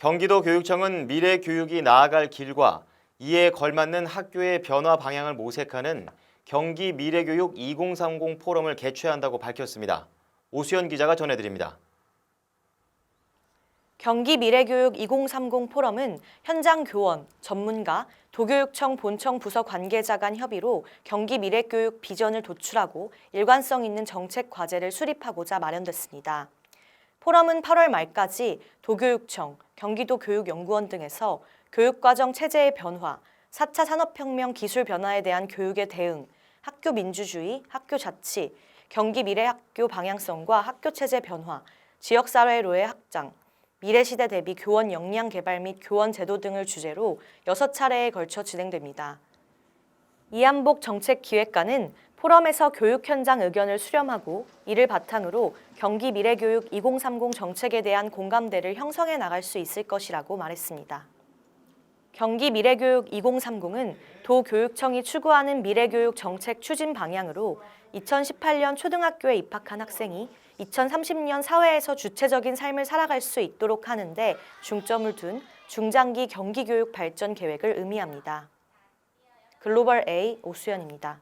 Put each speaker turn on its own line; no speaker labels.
경기도 교육청은 미래 교육이 나아갈 길과 이에 걸맞는 학교의 변화 방향을 모색하는 경기 미래교육 2030 포럼을 개최한다고 밝혔습니다. 오수연 기자가 전해드립니다.
경기 미래교육 2030 포럼은 현장 교원, 전문가, 도교육청 본청 부서 관계자 간 협의로 경기 미래교육 비전을 도출하고 일관성 있는 정책 과제를 수립하고자 마련됐습니다. 포럼은 8월 말까지 도교육청, 경기도 교육연구원 등에서 교육과정 체제의 변화, 4차 산업혁명 기술 변화에 대한 교육의 대응, 학교 민주주의, 학교 자치, 경기 미래 학교 방향성과 학교 체제 변화, 지역사회로의 확장, 미래시대 대비 교원 역량 개발 및 교원 제도 등을 주제로 6차례에 걸쳐 진행됩니다. 이한복 정책기획관은 포럼에서 교육 현장 의견을 수렴하고 이를 바탕으로 경기 미래교육 2030 정책에 대한 공감대를 형성해 나갈 수 있을 것이라고 말했습니다. 경기 미래교육 2030은 도교육청이 추구하는 미래교육 정책 추진 방향으로 2018년 초등학교에 입학한 학생이 2030년 사회에서 주체적인 삶을 살아갈 수 있도록 하는데 중점을 둔 중장기 경기교육 발전 계획을 의미합니다. 글로벌 A 오수연입니다.